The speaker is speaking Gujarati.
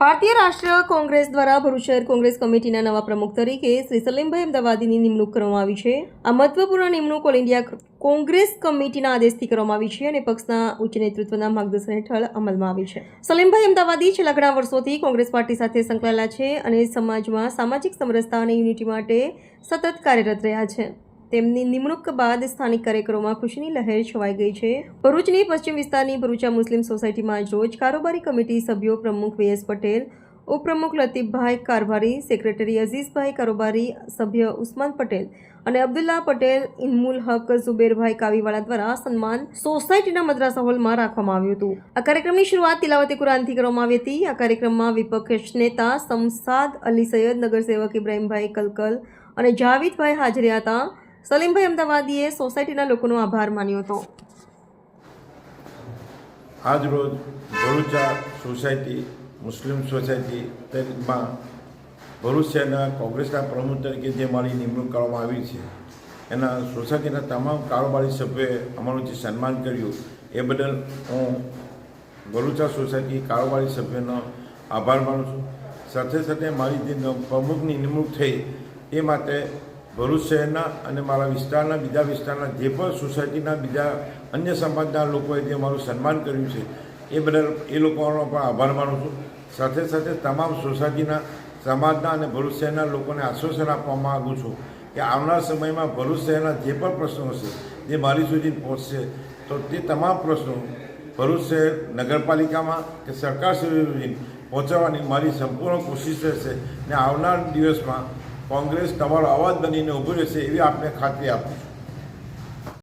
ભારતીય રાષ્ટ્રીય કોંગ્રેસ દ્વારા ભરૂચ શહેર કોંગ્રેસ કમિટીના નવા પ્રમુખ તરીકે શ્રી સલીમભાઈ અમદાવાદીની નિમણૂક કરવામાં આવી છે. આ મહત્વપૂર્ણ નિમણૂક ઓલ ઇન્ડિયા કોંગ્રેસ કમિટીના આદેશથી કરવામાં આવી છે અને પક્ષના ઉચ્ચ નેતૃત્વના માર્ગદર્શન હેઠળ અમલમાં આવી છે. સલીમભાઈ અમદાવાદી છેલ્લા ઘણા વર્ષોથી કોંગ્રેસ પાર્ટી સાથે સંકળાયેલા છે અને સમાજમાં સામાજિક સમરસતા અને યુનિટી માટે સતત કાર્યરત રહ્યા છે. તેમની નિમણૂક બાદ સ્થાનિક કાર્યક્રમોમાં ખુશીની લહેર છવાઈ ગઈ છે. ભરૂચની પશ્ચિમ વિસ્તારની ભરૂચા મુસ્લિમ સોસાયટીમાં રોજ કારોબારી કમિટી સભ્યો પ્રમુખ વીએસ પટેલ, ઉપપ્રમુખ લતીફભાઈ કારભારી, સેક્રેટરી અઝીઝભાઈ કારોબારી સભ્ય ઉસ્માન પટેલ અને અબ્દુલ્લા પટેલ, ઇન્મુલ હક, ઝુબેરભાઈ કાવીવાળા દ્વારા સન્માન સોસાયટીના મદ્રાસા હોલમાં રાખવામાં આવ્યું હતું. આ કાર્યક્રમની શરૂઆત તિલાવતી કુરાનથી કરવામાં આવી હતી. આ કાર્યક્રમમાં વિપક્ષ નેતા સમસાદ અલી સૈયદ, નગરસેવક ઇબ્રાહીમભાઈ કલકલ અને જાવીદભાઈ હાજર હતા. સલીમભાઈ અમદાવાદીએ સોસાયટીના લોકોનો આભાર માન્યો હતો. આજરોજ ભરૂચા સોસાયટી, મુસ્લિમ સોસાયટી તેમાં ભરૂચ શહેરના કોંગ્રેસના પ્રમુખ તરીકે જે મારી નિમણૂક કરવામાં આવી છે, એના સોસાયટીના તમામ કારોબારી સભ્યોએ અમારું જે સન્માન કર્યું, એ બદલ હું ભરૂચા સોસાયટી કારોબારી સભ્યનો આભાર માનું છું. સાથે સાથે મારી જે પ્રમુખની નિમણૂક થઈ, એ માટે ભરૂચ શહેરના અને મારા વિસ્તારના, બીજા વિસ્તારના જે પણ સોસાયટીના, બીજા અન્ય સમાજના લોકોએ જે મારું સન્માન કર્યું છે, એ બદલ એ લોકોનો પણ આભાર માનું છું. સાથે સાથે તમામ સોસાયટીના, સમાજના અને ભરૂચ શહેરના લોકોને આશ્વાસન આપવા માગું છું કે આવનાર સમયમાં ભરૂચ શહેરના જે પણ પ્રશ્નો હશે, જે મારી સુધી પહોંચશે, તો તે તમામ પ્રશ્નો ભરૂચ શહેર નગરપાલિકામાં કે સરકાર સુધી પહોંચાડવાની મારી સંપૂર્ણ કોશિશ રહેશે ને આવનાર દિવસમાં કોંગ્રેસ તમારો અવાજ બનીને ઊભું રહેશે એવી આપને ખાતરી આપું છું.